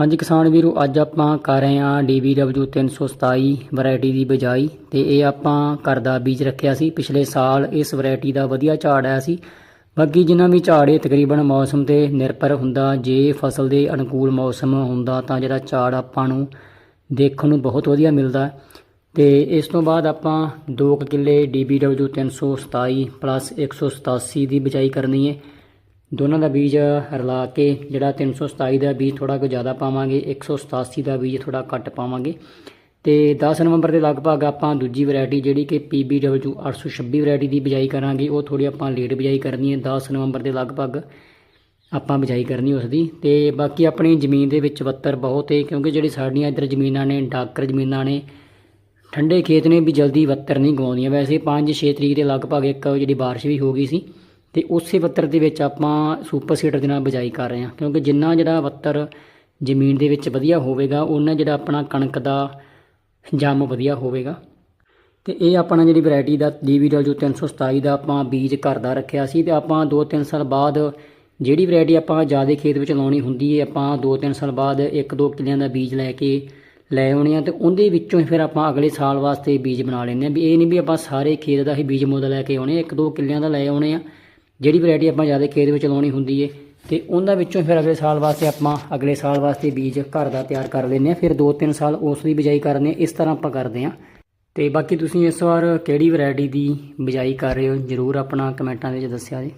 ਹਾਂਜੀ ਕਿਸਾਨ ਵੀਰੋ, ਅੱਜ ਆਪਾਂ ਕਰ ਰਹੇ ਹਾਂ DBW 327 ਵੈਰਾਈਟੀ ਦੀ ਬਿਜਾਈ ਤੇ ਇਹ ਆਪਾਂ ਘਰ ਦਾ ਬੀਜ ਰੱਖਿਆ ਸੀ। ਪਿਛਲੇ ਸਾਲ ਇਸ ਵੈਰਾਈਟੀ ਦਾ ਵਧੀਆ ਝਾੜ ਆਇਆ ਸੀ। ਬਾਕੀ ਜਿੰਨਾ ਵੀ ਝਾੜ ਇਹ ਤਕਰੀਬਨ ਮੌਸਮ ਤੇ ਨਿਰਭਰ ਹੁੰਦਾ, ਜੇ ਫਸਲ ਦੇ ਅਨੁਕੂਲ ਮੌਸਮ ਹੁੰਦਾ ਤਾਂ ਜਿਹੜਾ ਝਾੜ ਆਪਾਂ ਨੂੰ ਦੇਖਣ ਨੂੰ ਬਹੁਤ ਵਧੀਆ ਮਿਲਦਾ ਹੈ। ਤੇ ਇਸ ਤੋਂ ਬਾਅਦ ਆਪਾਂ 2 ਕਿੱਲੇ DBW 327 ਪਲੱਸ 187 ਦੀ ਬਿਜਾਈ ਕਰਨੀ ਹੈ। ਦੋਨਾਂ ਦਾ ਬੀਜ ਰਲਾ ਕੇ ਜਿਹੜਾ 327 ਦਾ ਬੀਜ ਥੋੜਾ ਕੁ ਜ਼ਿਆਦਾ ਪਾਵਾਂਗੇ 187 ਦਾ ਬੀਜ ਥੋੜਾ ਘੱਟ ਪਾਵਾਂਗੇ। ਤੇ 10 ਨਵੰਬਰ ਦੇ ਲਗਭਗ ਆਪਾਂ ਦੂਜੀ ਵੈਰਾਈਟੀ ਜਿਹੜੀ ਕਿ PBW 826 ਵੈਰਾਈਟੀ ਦੀ ਬਿਜਾਈ ਕਰਾਂਗੇ, ਉਹ ਥੋੜੀ ਆਪਾਂ ਲੇਟ ਬਿਜਾਈ ਕਰਨੀ ਹੈ। 10 ਨਵੰਬਰ ਦੇ ਲਗਭਗ ਆਪਾਂ ਬਿਜਾਈ ਕਰਨੀ ਉਸ ਦੀ। ਤੇ ਬਾਕੀ ਆਪਣੀ ਜ਼ਮੀਨ ਦੇ ਵਿੱਚ ਵੱਤਰ ਬਹੁਤ ਹੈ, ਕਿਉਂਕਿ ਜਿਹੜੀ ਸਾਡੀਆਂ ਇੱਧਰ ਜ਼ਮੀਨਾਂ ਨੇ, ਡਾਕਰ ਜ਼ਮੀਨਾਂ ਨੇ, ਠੰਡੇ ਖੇਤ ਨੇ ਵੀ ਜਲਦੀ ਵੱਤਰ ਨਹੀਂ ਗਵਾਉਂਦੀਆਂ। ਵੈਸੇ 5-6 ਤਰੀਕ ਦੇ ਲਗਭਗ ਇੱਕ ਜਿਹੜੀ ਬਾਰਿਸ਼ ਵੀ ਹੋ ਗਈ ਸੀ ਤੇ ਉਸੇ ਵੱਤਰ ਦੇ ਵਿੱਚ ਆਪਾਂ ਸੁਪਰ ਸੀਡਰ ਦੇ ਨਾਲ ਬਿਜਾਈ ਕਰ ਰਹੇ ਹਾਂ, ਕਿਉਂਕਿ ਜਿੰਨਾ ਜਿਹੜਾ ਵੱਤਰ ਜ਼ਮੀਨ ਦੇ ਵਿੱਚ ਵਧੀਆ ਹੋਵੇਗਾ ਉਹਨਾਂ ਜਿਹੜਾ ਆਪਣਾ ਕਣਕ ਦਾ ਜੰਮ ਵਧੀਆ ਹੋਵੇਗਾ। ਤੇ ਇਹ ਆਪਣਾ ਜਿਹੜੀ ਵੈਰਾਈਟੀ ਦਾ DBW 327 ਦਾ ਆਪਾਂ ਬੀਜ ਘਰ ਦਾ ਰੱਖਿਆ ਸੀ ਤੇ ਆਪਾਂ 2-3 ਸਾਲ ਬਾਅਦ ਜਿਹੜੀ ਵੈਰਾਈਟੀ ਆਪਾਂ ਜ਼ਿਆਦਾ ਖੇਤ ਵਿੱਚ ਲਾਉਣੀ ਹੁੰਦੀ ਹੈ ਆਪਾਂ 2-3 ਸਾਲ ਬਾਅਦ 1-2 ਕਿੱਲਿਆਂ ਦਾ ਬੀਜ ਲੈ ਕੇ ਲੈ ਆਉਣੇ ਆ ਤੇ ਉਹਦੇ ਵਿੱਚੋਂ ਹੀ ਫਿਰ ਆਪਾਂ ਅਗਲੇ ਸਾਲ ਵਾਸਤੇ ਬੀਜ ਬਣਾ ਲੈਂਦੇ ਆ। ਵੀ ਇਹ ਨਹੀਂ ਵੀ ਆਪਾਂ ਸਾਰੇ ਖੇਤ ਦਾ ਹੀ ਬੀਜ ਮੁੱਲ ਲੈ ਕੇ ਆਉਣੇ ਆ 1-2 ਕਿੱਲਿਆਂ ਦਾ ਲੈ ਆਉਣੇ ਆ ਜਿਹੜੀ ਵੈਰਾਈਟੀ ਆਪਾਂ ਜ਼ਿਆਦਾ ਖੇਤ ਵਿੱਚ ਲਾਉਣੀ ਹੁੰਦੀ ਏ, ਤੇ ਉਹਨਾਂ ਵਿੱਚੋਂ ਫਿਰ ਅਗਲੇ ਸਾਲ ਵਾਸਤੇ ਆਪਾਂ ਅਗਲੇ ਸਾਲ ਵਾਸਤੇ ਬੀਜ ਘਰ ਦਾ ਤਿਆਰ ਕਰ ਲੈਂਦੇ ਆ ਫਿਰ 2-3 ਸਾਲ ਉਸ ਦੀ ਬਿਜਾਈ ਕਰਨੇ ਆ ਇਸ ਤਰ੍ਹਾਂ ਆਪਾਂ ਕਰਦੇ ਆ ਤੇ ਬਾਕੀ ਤੁਸੀਂ ਇਸ ਵਾਰ ਕਿਹੜੀ ਵੈਰਾਈਟੀ ਦੀ ਬਿਜਾਈ ਕਰ ਰਹੇ ਹੋ? ਜਰੂਰ ਆਪਣਾ ਕਮੈਂਟਾਂ ਵਿੱਚ ਦੱਸਿਆ ਜੀ।